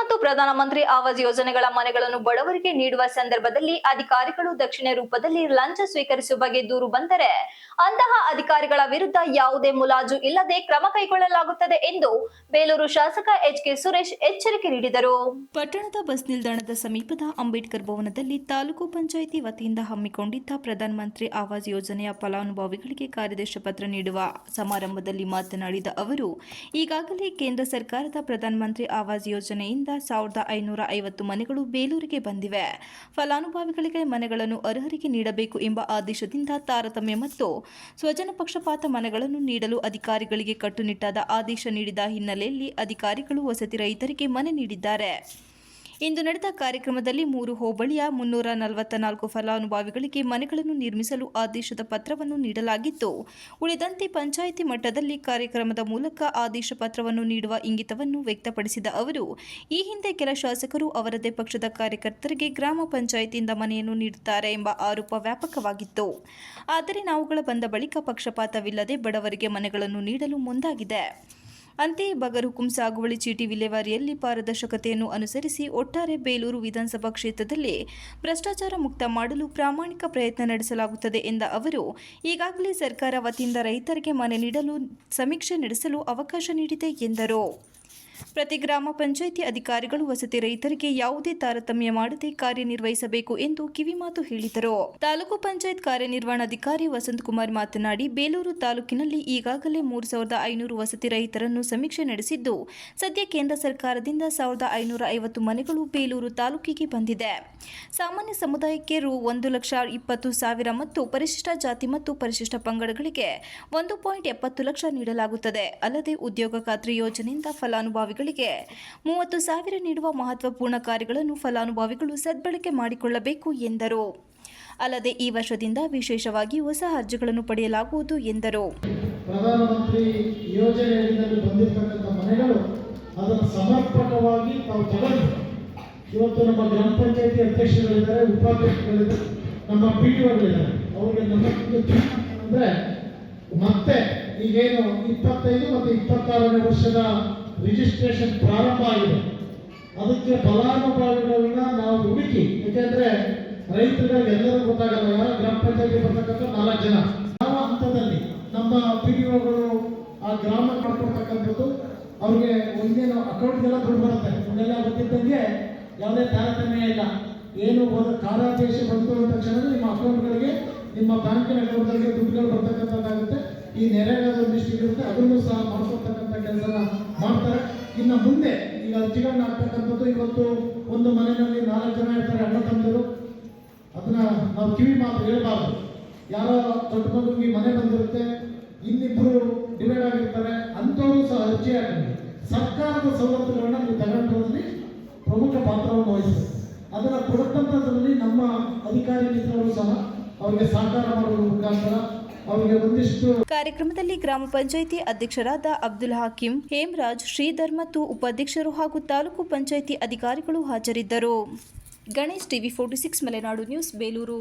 ಪ್ರಧಾನಮಂತ್ರಿ ಆವಾಸ್ ಯೋಜನೆಗಳ ಮನೆಗಳನ್ನು ಬಡವರಿಗೆ ನೀಡುವ ಸಂದರ್ಭದಲ್ಲಿ ಅಧಿಕಾರಿಗಳು ದಕ್ಷಿಣ ರೂಪದಲ್ಲಿ ಲಂಚ ಸ್ವೀಕರಿಸುವ ಬಗ್ಗೆ ದೂರು ಬಂದರೆ ಅಂತಹ ಅಧಿಕಾರಿಗಳ ವಿರುದ್ಧ ಯಾವುದೇ ಮುಲಾಜು ಇಲ್ಲದೆ ಕ್ರಮ ಕೈಗೊಳ್ಳಲಾಗುತ್ತದೆ ಎಂದು ಬೇಲೂರು ಶಾಸಕ ಎಚ್ ಕೆ ಸುರೇಶ್ ಎಚ್ಚರಿಕೆ ನೀಡಿದರು. ಪಟ್ಟಣದ ಬಸ್ ನಿಲ್ದಾಣದ ಸಮೀಪದ ಅಂಬೇಡ್ಕರ್ ಭವನದಲ್ಲಿ ತಾಲೂಕು ಪಂಚಾಯಿತಿ ವತಿಯಿಂದ ಹಮ್ಮಿಕೊಂಡಿದ್ದ ಪ್ರಧಾನಮಂತ್ರಿ ಆವಾಸ್ ಯೋಜನೆಯ ಫಲಾನುಭವಿಗಳಿಗೆ ಕಾರ್ಯದರ್ಶಿ ಪತ್ರ ನೀಡುವ ಸಮಾರಂಭದಲ್ಲಿ ಮಾತನಾಡಿದ ಅವರು, ಈಗಾಗಲೇ ಕೇಂದ್ರ ಸರ್ಕಾರದ ಪ್ರಧಾನಮಂತ್ರಿ ಆವಾಸ್ ಯೋಜನೆಯಿಂದ ಸಾವಿರದ ಐನೂರ ಐವತ್ತು ಮನೆಗಳು ಬೇಲೂರಿಗೆ ಬಂದಿವೆ. ಫಲಾನುಭವಿಗಳಿಗೆ ಮನೆಗಳನ್ನು ಅರ್ಹರಿಗೆ ನೀಡಬೇಕು ಎಂಬ ಆದೇಶದಿಂದ ತಾರತಮ್ಯ ಮತ್ತು ಸ್ವಜನ ಪಕ್ಷಪಾತ ಮನೆಗಳನ್ನು ನೀಡಲು ಅಧಿಕಾರಿಗಳಿಗೆ ಕಟ್ಟುನಿಟ್ಟಾದ ಆದೇಶ ನೀಡಿದ ಹಿನ್ನೆಲೆಯಲ್ಲಿ ಅಧಿಕಾರಿಗಳು ವಸತಿ ರೈತರಿಗೆ ಮನೆ ನೀಡಿದ್ದಾರೆ. ಇಂದು ನಡೆದ ಕಾರ್ಯಕ್ರಮದಲ್ಲಿ ಮೂರು ಹೋಬಳಿಯ ಮುನ್ನೂರ ನಲವತ್ತ ನಾಲ್ಕು ಫಲಾನುಭವಿಗಳಿಗೆ ಮನೆಗಳನ್ನು ನಿರ್ಮಿಸಲು ಆದೇಶದ ಪತ್ರವನ್ನು ನೀಡಲಾಗಿತ್ತು. ಉಳಿದಂತೆ ಪಂಚಾಯಿತಿ ಮಟ್ಟದಲ್ಲಿ ಕಾರ್ಯಕ್ರಮದ ಮೂಲಕ ಆದೇಶ ಪತ್ರವನ್ನು ನೀಡುವ ಇಂಗಿತವನ್ನು ವ್ಯಕ್ತಪಡಿಸಿದ ಅವರು, ಈ ಹಿಂದೆ ಕೆಲ ಶಾಸಕರು ಅವರದೇ ಪಕ್ಷದ ಕಾರ್ಯಕರ್ತರಿಗೆ ಗ್ರಾಮ ಪಂಚಾಯಿತಿಯಿಂದ ಮನೆಯನ್ನು ನೀಡುತ್ತಾರೆ ಎಂಬ ಆರೋಪ ವ್ಯಾಪಕವಾಗಿತ್ತು. ಆದರೆ ನಾವುಗಳ ಬಂದ ಬಳಿಕ ಪಕ್ಷಪಾತವಿಲ್ಲದೆ ಬಡವರಿಗೆ ಮನೆಗಳನ್ನು ನೀಡಲು ಮುಂದಾಗಿದೆ. ಅಂತೆಯೇ ಬಗರ್ ಹುಕುಂ ಸಾಗುವಳಿ ಚೀಟಿ ವಿಲೇವಾರಿಯಲ್ಲಿ ಪಾರದರ್ಶಕತೆಯನ್ನು ಅನುಸರಿಸಿ ಒಟ್ಟಾರೆ ಬೇಲೂರು ವಿಧಾನಸಭಾ ಕ್ಷೇತ್ರದಲ್ಲಿ ಭ್ರಷ್ಟಾಚಾರ ಮುಕ್ತ ಮಾಡಲು ಪ್ರಾಮಾಣಿಕ ಪ್ರಯತ್ನ ನಡೆಸಲಾಗುತ್ತದೆ ಎಂದ ಅವರು, ಈಗಾಗಲೇ ಸರ್ಕಾರ ವತಿಯಿಂದ ರೈತರಿಗೆ ಮನೆ ನೀಡಲು ಸಮೀಕ್ಷೆ ನಡೆಸಲು ಅವಕಾಶ ನೀಡಿದೆ ಎಂದರು. ಪ್ರತಿ ಗ್ರಾಮ ಪಂಚಾಯಿತಿ ಅಧಿಕಾರಿಗಳು, ವಸತಿ ರೈತರಿಗೆ ಯಾವುದೇ ತಾರತಮ್ಯ ಮಾಡದೆ ಕಾರ್ಯನಿರ್ವಹಿಸಬೇಕು ಎಂದು ಕಿವಿಮಾತು ಹೇಳಿದರು. ತಾಲೂಕು ಪಂಚಾಯತ್ ಕಾರ್ಯನಿರ್ವಹಣಾಧಿಕಾರಿ ವಸಂತ್ ಕುಮಾರ್ ಮಾತನಾಡಿ, ಬೇಲೂರು ತಾಲೂಕಿನಲ್ಲಿ ಈಗಾಗಲೇ ಮೂರು ಸಾವಿರದ ಐನೂರು ವಸತಿ ರೈತರನ್ನು ಸಮೀಕ್ಷೆ ನಡೆಸಿದ್ದು, ಸದ್ಯ ಕೇಂದ್ರ ಸರ್ಕಾರದಿಂದ ಸಾವಿರದ ಐನೂರ ಐವತ್ತು ಮನೆಗಳು ಬೇಲೂರು ತಾಲೂಕಿಗೆ ಬಂದಿದೆ. ಸಾಮಾನ್ಯ ಸಮುದಾಯಕ್ಕೆ ರು ಒಂದು ಲಕ್ಷ ಇಪ್ಪತ್ತು ಸಾವಿರ ಮತ್ತು ಪರಿಶಿಷ್ಟ ಜಾತಿ ಮತ್ತು ಪರಿಶಿಷ್ಟ ಪಂಗಡಗಳಿಗೆ ಒಂದು ಪಾಯಿಂಟ್ ಎಪ್ಪತ್ತು ಲಕ್ಷ ನೀಡಲಾಗುತ್ತದೆ. ಅಲ್ಲದೆ ಉದ್ಯೋಗ ಖಾತ್ರಿ ಯೋಜನೆಯಿಂದ ಫಲಾನುಭವಿಗಳಿಗೆ ಮೂವತ್ತು ಸಾವಿರ ನೀಡುವ ಮಹತ್ವಪೂರ್ಣ ಕಾರ್ಯಗಳನ್ನು ಫಲಾನುಭವಿಗಳು ಸದ್ಬಳಕೆ ಮಾಡಿಕೊಳ್ಳಬೇಕು ಎಂದರು. ಅಲ್ಲದೆ ಈ ವರ್ಷದಿಂದ ವಿಶೇಷವಾಗಿ ಹೊಸ ಅರ್ಜಿಗಳನ್ನು ಪಡೆಯಲಾಗುವುದು ಎಂದರು. ಪ್ರಧಾನಮಂತ್ರಿ ಯೋಜನೆಯಲ್ಲಿ ಬಂದಿರತಕ್ಕಂಥ ಮನೆಗಳು, ಅದನ್ನು ಸಮರ್ಪಕವಾಗಿ ತಾವು ತಗೊಂಡು ಇವತ್ತು ನಮ್ಮ ಗ್ರಾಮ ಪಂಚಾಯತಿ ಅಧ್ಯಕ್ಷಗಳಿದ್ದಾರೆ ಉಪಾಧ್ಯಕ್ಷಗಳಿದ್ದಾರೆ ನಮ್ಮ ಪಿ ಟಿ ಅವರಿಗೆ ನಮ್ಮ ಅಂದರೆ ಮತ್ತೆ ಈಗೇನು ಇಪ್ಪತ್ತೈದು ಮತ್ತು ಇಪ್ಪತ್ತಾರನೇ ವರ್ಷದ ರಿಜಿಸ್ಟ್ರೇಷನ್ ಪ್ರಾರಂಭ ಆಗಿದೆ. ಅದಕ್ಕೆ ಫಲಾನುಭವಿಗಳನ್ನ ನಾವು ಹುಡುಕಿ, ಯಾಕೆಂದ್ರೆ ರೈತರಿಗೆ ಎಲ್ಲರೂ ಗೊತ್ತಾಗಲ್ಲ ಗ್ರಾಮ ಪಂಚಾಯತಿ ಬರ್ತಕ್ಕಂಥ ನಾಲ್ಕು ಜನ. ಯಾವ ಹಂತದಲ್ಲಿ ನಮ್ಮ ಪಿ ಡಿ ಒಗಳು ಆ ಗ್ರಾಮ ಮಾಡ್ಕೊಡ್ತಕ್ಕಂಥದ್ದು, ಅವ್ರಿಗೆ ಒಂದೇನು ಅಕೌಂಟ್ಗೆಲ್ಲ ದುಡ್ಡು ಬರುತ್ತೆ. ಅದೆಲ್ಲ ಗೊತ್ತಿದ್ದಂಗೆ ಯಾವುದೇ ತಾರತಮ್ಯ ಇಲ್ಲ. ಏನು ಒಂದು ಕಾರ್ಯಾದೇಶ ಬಂತು ಅಂತ ತಕ್ಷಣ ನಿಮ್ಮ ಅಕೌಂಟ್ಗಳಿಗೆ, ನಿಮ್ಮ ಬ್ಯಾಂಕಿನ ಅಕೌಂಟ್ಗಳಿಗೆ ದುಡ್ಡುಗಳು ಬರ್ತಕ್ಕಂಥದ್ದಾಗುತ್ತೆ. ಈ ನೆರೆಗಾದ ಒಂದಿಷ್ಟು ಇರುತ್ತೆ, ಅದನ್ನು ಸಹ ಮಾಡ್ತಾರೆ ಇನ್ನು ಮುಂದೆ ಈಗ ಅರ್ಜಿಗಳನ್ನ ಆಗ್ತಕ್ಕಂಥದ್ದು ಇವತ್ತು ಒಂದು ಮನೆಯಲ್ಲಿ ನಾಲ್ಕು ಜನ ಇರ್ತಾರೆ, ಅಣ್ಣ ತಮ್ಮದರು ಅದನ್ನ ನಾವು ಕಿವಿ ಮಾತು ಹೇಳಬಾರ್ದು. ಯಾರೋ ದೊಡ್ಡ ಮಗುವಿಗೆ ಮನೆ ಬಂದಿರುತ್ತೆ, ಇನ್ನಿಬ್ರು ಡಿವೈಡ್ ಆಗಿರ್ತಾರೆ, ಅಂಥವ್ರು ಸಹ ಅರ್ಜಿ ಸರ್ಕಾರದ ಸವಲತ್ತುಗಳನ್ನ ನೀವು ತಗೊಂಡ್ರಲ್ಲಿ ಪ್ರಮುಖ ಪಾತ್ರವನ್ನು ವಹಿಸಿದೆ ಅದನ್ನು ಕೊಡತಕ್ಕಂಥದ್ರಲ್ಲಿ ನಮ್ಮ ಅಧಿಕಾರಿ ಮಿತ್ರರು ಸಹ ಅವರಿಗೆ ಸಹಕಾರ ಮಾಡುವ ಮುಖಾಂತರ ಕಾರ್ಯಕ್ರಮದಲ್ಲಿ ಗ್ರಾಮ ಪಂಚಾಯಿತಿ ಅಧ್ಯಕ್ಷರಾದ ಅಬ್ದುಲ್ ಹಾಕಿಂ, ಹೇಮರಾಜ್, ಶ್ರೀಧರ್ ಮತ್ತು ಉಪಾಧ್ಯಕ್ಷರು ಹಾಗೂ ತಾಲೂಕು ಪಂಚಾಯಿತಿ ಅಧಿಕಾರಿಗಳು ಹಾಜರಿದ್ದರು. Ganesh TV forty six Malenadu news, Belur.